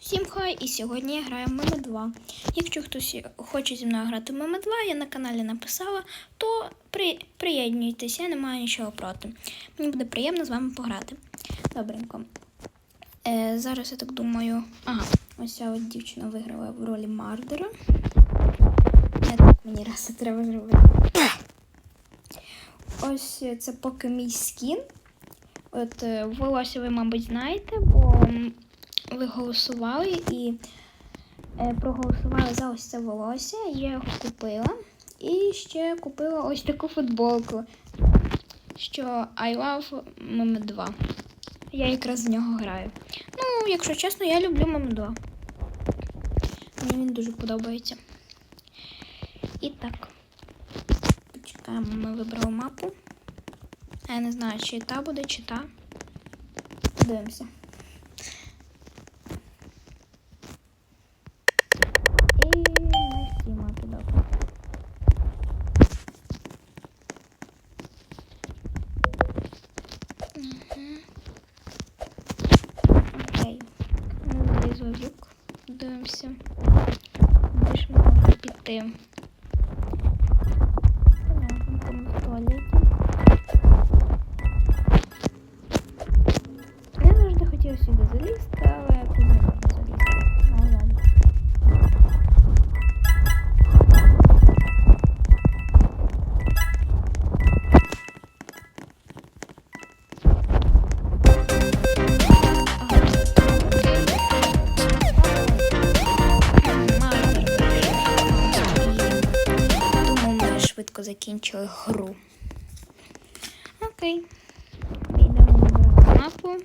Всім хай! І сьогодні я граю в Меми 2. Якщо хтось хоче зі мною грати в Меми 2, я на каналі написала, то при... приєднуйтесь, я не маю нічого проти. Мені буде приємно з вами пограти. Добренько. Е, зараз я так думаю. Ага, ось ця от дівчина виграла в ролі Мардера. Не так мені раз це треба зробити. Ось це поки мій скін. От е, волосся ви, мабуть, знаєте, бо ви голосували і е, проголосували за ось це волосся. Я його купила. І ще купила ось таку футболку, що I love Meme 2. Я якраз в нього граю. Ну, якщо чесно, я люблю Meme 2. Мені він дуже подобається. І так. Почекаємо, ми вибрали мапу. Я не знаю, чи та буде, чи та. Подивимося. працювати. закінчили гру. Окей. Підемо на канапу.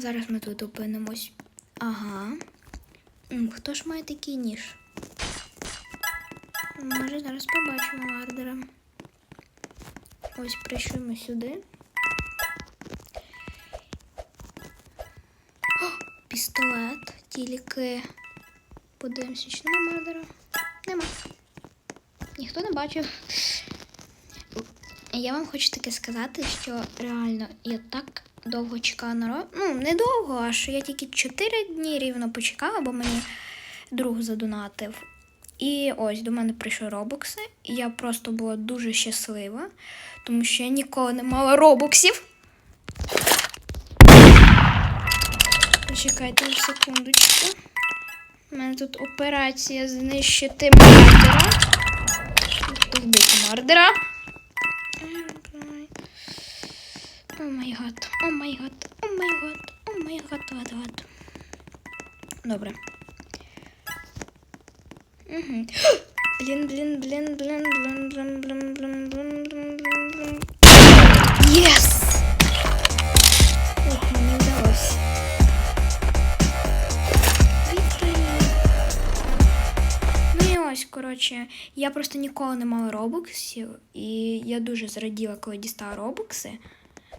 зараз ми тут опинимось. Ага. Хто ж має такий ніж? Може, зараз побачимо Мардера. Ось прийшли сюди. О, пістолет. Тільки подивимося, чи нема Мардера. Нема. Ніхто не бачив. Я вам хочу таке сказати, що реально я так довго чекала на. Ну, не довго, аж я тільки 4 дні рівно почекала, бо мені друг задонатив. І ось до мене прийшли робокси, і я просто була дуже щаслива, тому що я ніколи не мала робоксів. Почекайте секундочку. У мене тут операція знищити мардера. Вбити мардера. О май гад, о май гад, о май гад, о май гад, гад, гад. Добре. Угу. Блін, блін, блін, блін, блін, блін, блін, блін, блін, блін, блін, блін. Єс! Ух, мені вдалося. Ну ось, коротше, я просто ніколи не мала робоксів, і я дуже зраділа, коли дістала робокси.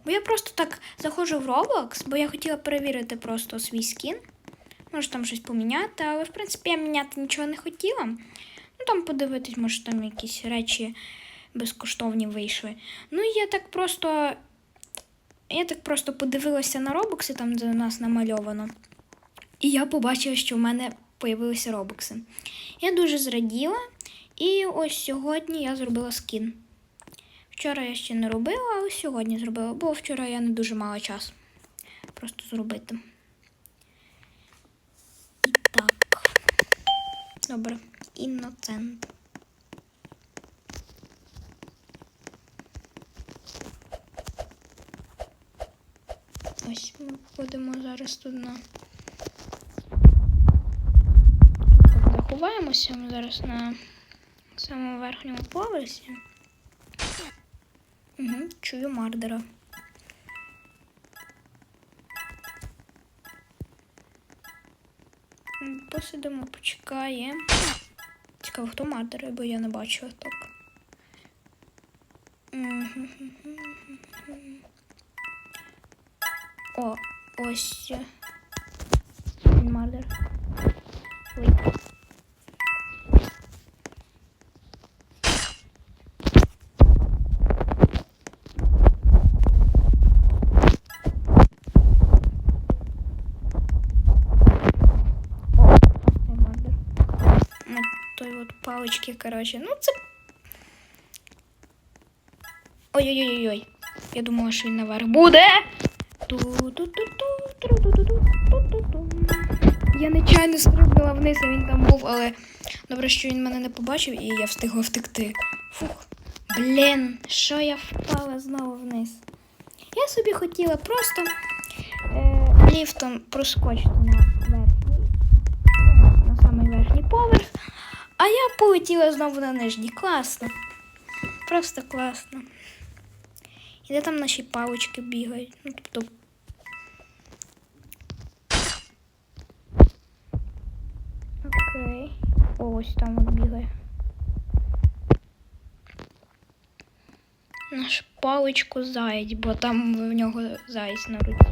Бо я просто так заходжу в Roblox, бо я хотіла перевірити просто свій скін. Може там щось поміняти, але в принципі я міняти нічого не хотіла. Ну там подивитись, може там якісь речі безкоштовні вийшли. Ну і я так просто. Я так просто подивилася на робокси, там де у нас намальовано. І я побачила, що в мене появилися робокси. Я дуже зраділа, і ось сьогодні я зробила скін. Вчора я ще не робила, але сьогодні зробила, бо вчора я не дуже мала часу просто зробити. І так. Добре. Інноцент. Ось ми входимо зараз тут на. Заховаємося ми зараз на самому верхньому поверсі. Угу, чую мардера. Посидимо, почекаємо. Цікаво, хто мардер, бо я не бачила так. О, ось. Він мардер. Ой. мавочки, коротше. Ну, це. Ой-ой-ой-ой. Я думала, що він наверх буде. Я нечайно стрибнула вниз, а він там був, але добре, що він мене не побачив і я встигла втекти. Фух. Блін, що я впала знову вниз. Я собі хотіла просто е, ліфтом проскочити на верхній, ну, на самий верхній поверх а я полетіла знову на нижній. Класно. Просто класно. І де там наші палички бігають? Ну, тобто. Окей. О, ось там от бігає. Наш паличку заєць, бо там в нього заєць на руці.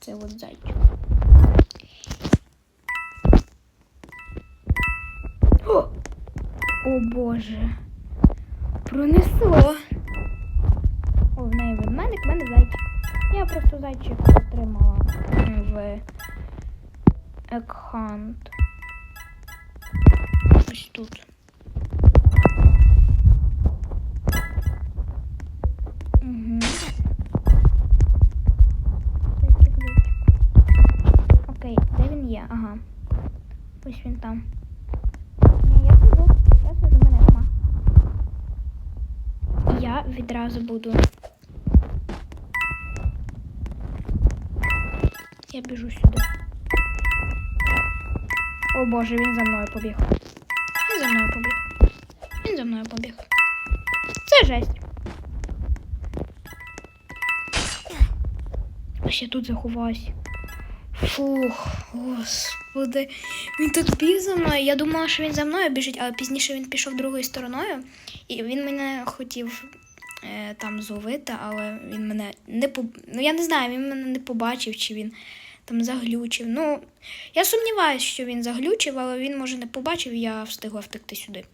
Це от зайчик. О Боже. Пронесло. О, в неї ведмедик, в мене зайчик. Я просто зайчик отримала в Екхант. Ось тут. Я відразу буду. Я біжу сюди. О боже, він за мною побіг. Він за мною побіг. Він за мною побіг. Це жесть. Ось я тут заховаюсь. Фух, господи. Він тут біг за мною. Я думала, що він за мною біжить, але пізніше він пішов другою стороною. І він мене хотів там зловити, але він мене не поб... Ну я не знаю, він мене не побачив, чи він там заглючив. Ну, я сумніваюся, що він заглючив, але він може не побачив, я встигла втекти сюди.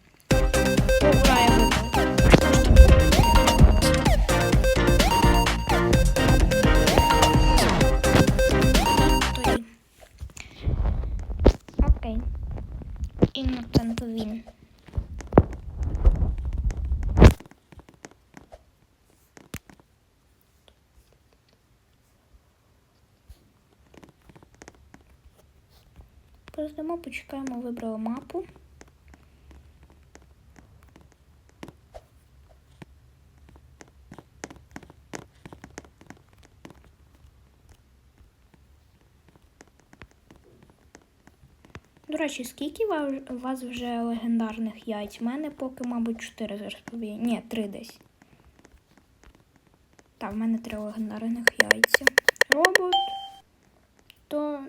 Поздамо, почекаємо, вибрали мапу. До речі, скільки у вас вже легендарних яйць? У мене поки, мабуть, 4 зараз побіє. Ні, 3 десь. Так, в мене 3 легендарних яйця. Робот.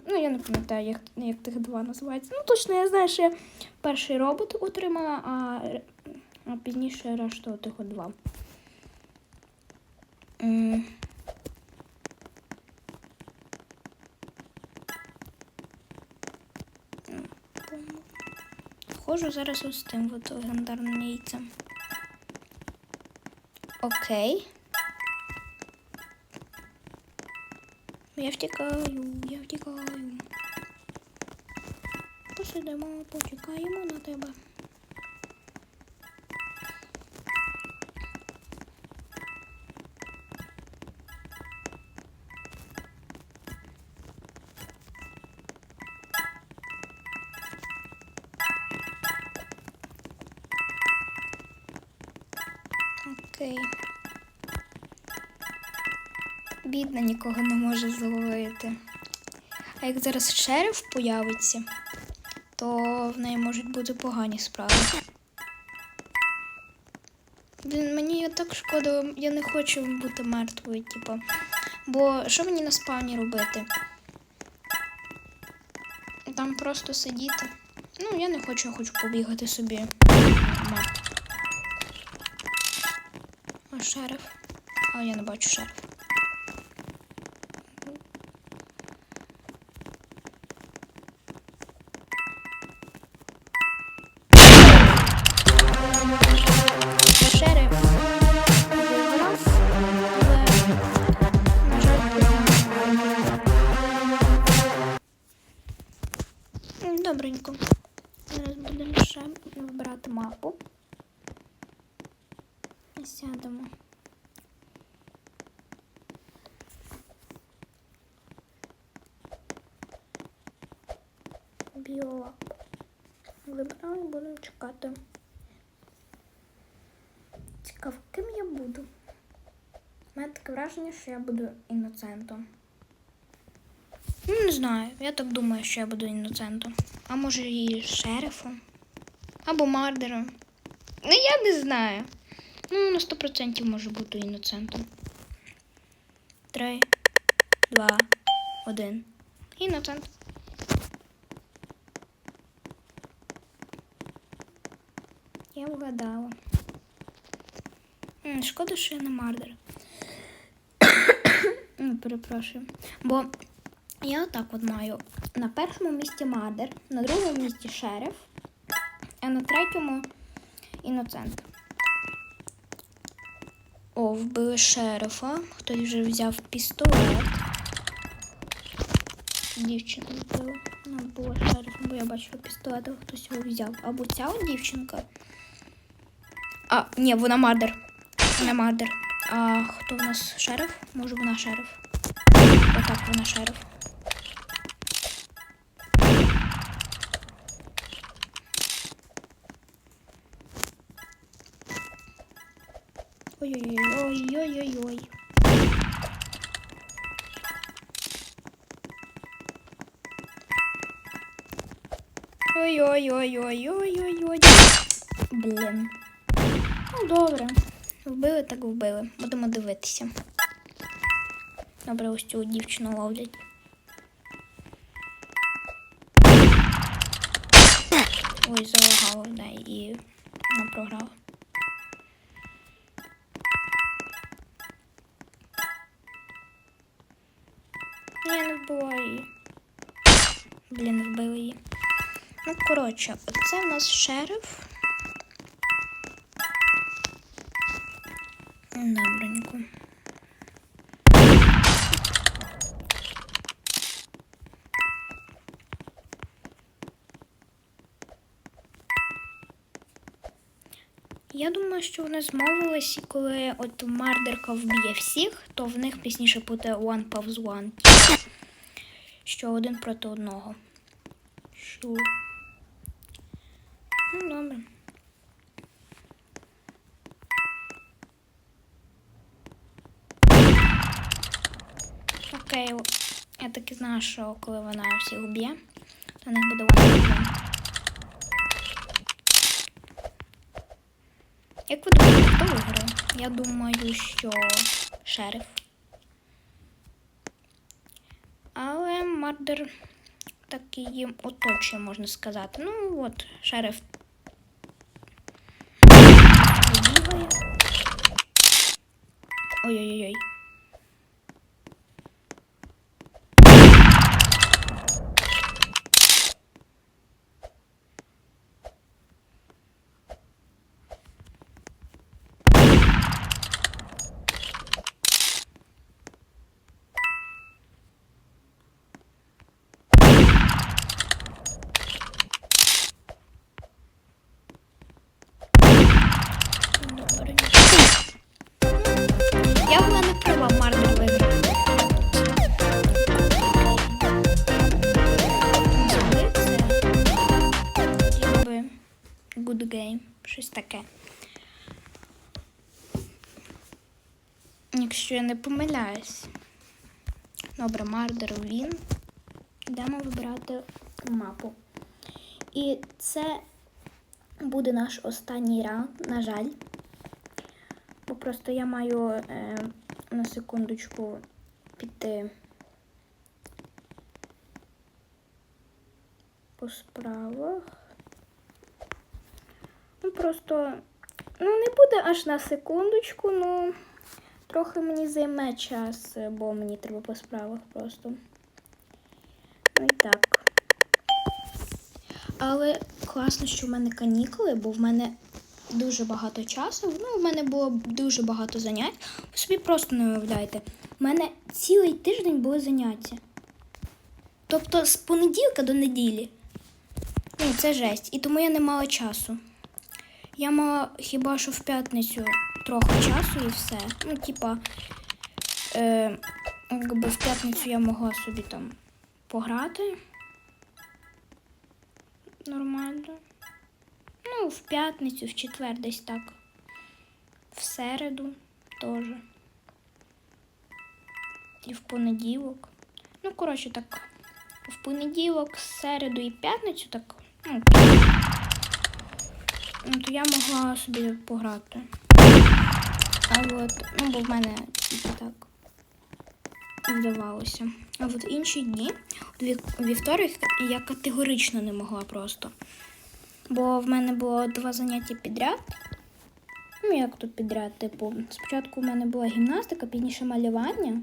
Ну, я не пам'ятаю, як, як тих два називаються. Ну, точно, я знаю, що я перший робот отримала, а, а пізніше решту тих два. М. Ходжу зараз ось з тим от легендарним яйцем. Окей. Я втікаю, я втікаю. Посидимо, почекаємо на тебе. Okay. Бідна нікого не може зловити. А як зараз шериф появиться, то в неї можуть бути погані справи. Блін, мені так шкода, я не хочу бути мертвою, типу. Бо що мені на спавні робити? Там просто сидіти. Ну, я не хочу, я хочу побігати собі. А шериф. А я не бачу. Шериф Добренько. Зараз будемо ще вибирати мапу. І Сядемо. Біолап. Вибрали, будемо чекати. Цікаво, ким я буду? У мене таке враження, що я буду іноцентом. Не знаю. Я так думаю, що я буду іноцентом. А може і шерифом? Або мардером. Ну, я не знаю. Ну, на 100% може бути іноцентом. Три, два, один. Іноцент. Я вгадала. Шкода, що я не мардер. Перепрошую. Бо я отак от маю на першому місці мардер, на другому місці шериф, а на третьому іноцент. О, вбили шерифа. Хтось вже взяв пістолет. Дівчина вбила. Ну, була шериф, бо я бачила пістолет, хтось його взяв. Або ця от дівчинка. А, ні, вона мардер. Вона мардер. А хто в нас шериф? Може вона шериф. Отак вона шериф. Ой-ой-ой-ой-ой-ой. Ой-ой-ой-ой-ой-ой-ой. Блін. Ну, добре. Вбили, так вбили. Будемо дивитися. Добре, ось цю дівчину ловлять. Ой, залагало, да, і вона програла. Коротше, оце в нас шериф. Добренько. Я думаю, що вони змовились, і коли от мардерка вб'є всіх, то в них пізніше буде one повз one. Що один проти одного. Що? Ну, добре. Окей, я так і знаю, що коли вона всіх уб'є, то них буде one. Як ви думаєте, хто виграє? Я думаю, що шериф. Але мардер такий їм оточує, можна сказати. Ну от, шериф. Ой-ой-ой. Good game, щось таке. Якщо я не помиляюсь. Добре, Мардер він. Йдемо вибирати мапу. І це буде наш останній раунд, на жаль. Бо просто я маю е, на секундочку піти по справах. Ну, просто, ну, не буде аж на секундочку, ну, трохи мені займе час, бо мені треба по справах просто. Ну і так. Але класно, що в мене канікули, бо в мене дуже багато часу. Ну, в мене було дуже багато занять. Ви собі просто не уявляєте. У мене цілий тиждень були заняття. Тобто з понеділка до неділі. Ну, це жесть. І тому я не мала часу. Я мала хіба що в п'ятницю трохи часу і все. Ну, типа, е, якби в п'ятницю я могла собі там пограти. Нормально. Ну, в п'ятницю, в четвер десь так. В середу теж. І в понеділок. Ну, коротше, так. В понеділок, середу і п'ятницю так. Ну, то я могла собі пограти. А от, ну, бо в мене тільки так вдавалося. А от інші дні, вівторок я категорично не могла просто. Бо в мене було два заняття підряд. Ну, як тут підряд, типу, спочатку в мене була гімнастика, пізніше малювання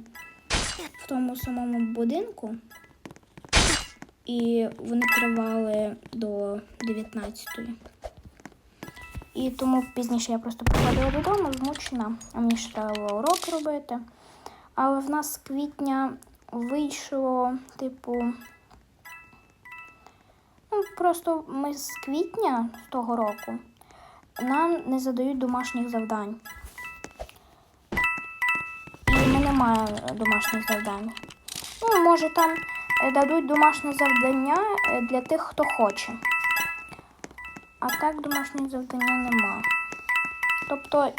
в тому самому будинку. І вони тривали до 19-ї. І тому пізніше я просто приходила додому, змучена, а мені ще треба було робити. Але в нас з квітня вийшло, типу. Ну, просто ми з квітня з того року нам не задають домашніх завдань. І ми не маємо домашніх завдань. Ну, може, там дадуть домашнє завдання е, для тих, хто хоче. А так домашніх завдання нема. Тобто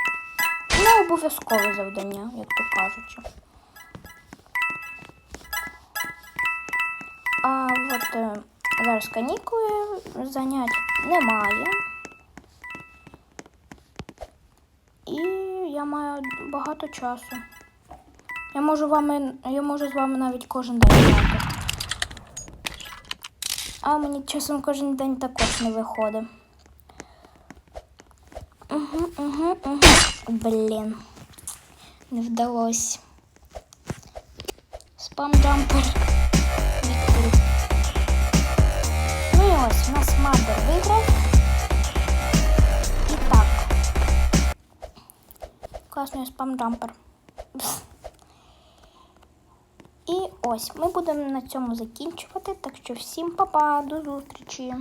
не обов'язкове завдання, як то кажучи. А от е, зараз канікули, занять немає. І я маю багато часу. Я можу вами, я можу з вами навіть кожен день грати. А мені часом кожен день також не виходить. Угу, угу. Блін. Не вдалося. Спам джампер. Відкрив. Ну і ось, у нас Мардер виграв. І так. Класний спам джампер. І ось ми будемо на цьому закінчувати. Так що всім па-па, до зустрічі!